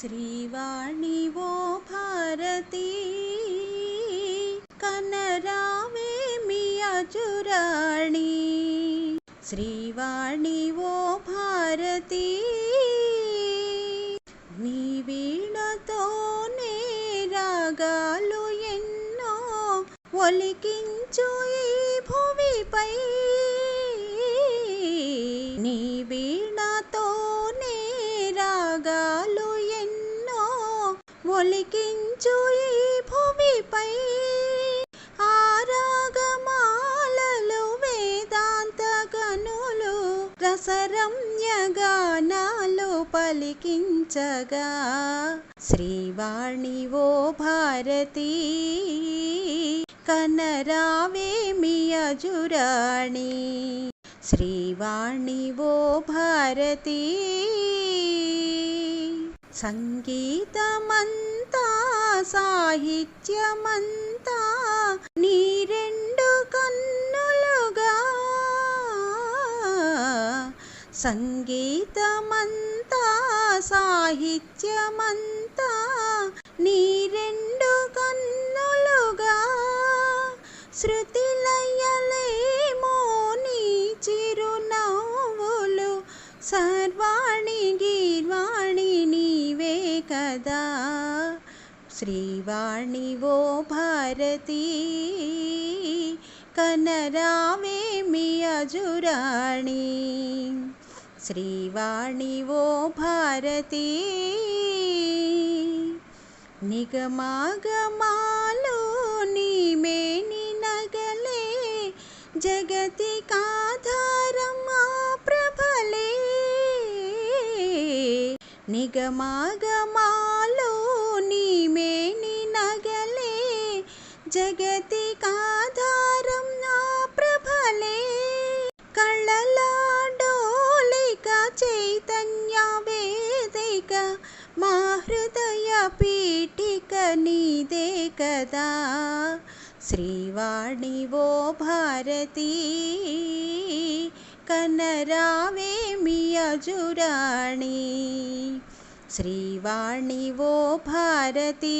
శ్రీవాణి ఓ భారతి! కనరావేమి అజురాణి! శ్రీవాణి ఓ భారతి! నీ వీణతోనే రాగాలు ఎన్నో ఒలికించు ఈ భూమిపై నీ వీణతోనే రాగాలు ఒలికించు ఈ భూమిపై ఆ వేదాంత గనులు రసరమ్య పలికించగా. శ్రీవాణి ఓ భారతీ కనరావేమి అజురాణి. శ్రీవాణి ఓ భారతీ సంగీతమంతా సాహిత్యమంతా నీ రెండు కన్నులుగా. సంగీతమంతా సాహిత్యమంతా నీ రెండు కన్నులుగా. శృతిలయలేమో నీ చిరునవ్వులు. సర్వాణి గీర్వాణి నీవే కదా. श्रीवाणी वो भारती कनरामेमि अजुराणि। श्रीवाणी वो भारती। निगमागमालो निमेनि नगले। जगति जगतिकाधारमा प्रभले निगमाग जगतिकाधारं नाप्रभले कळलाडोलिका चैतन्या वेदिका माहृदयपीठिकनिदे कदा। श्रीवाणी वो भारती कन्नरावेमि अजुराणी श्रीवाणी वो भारती।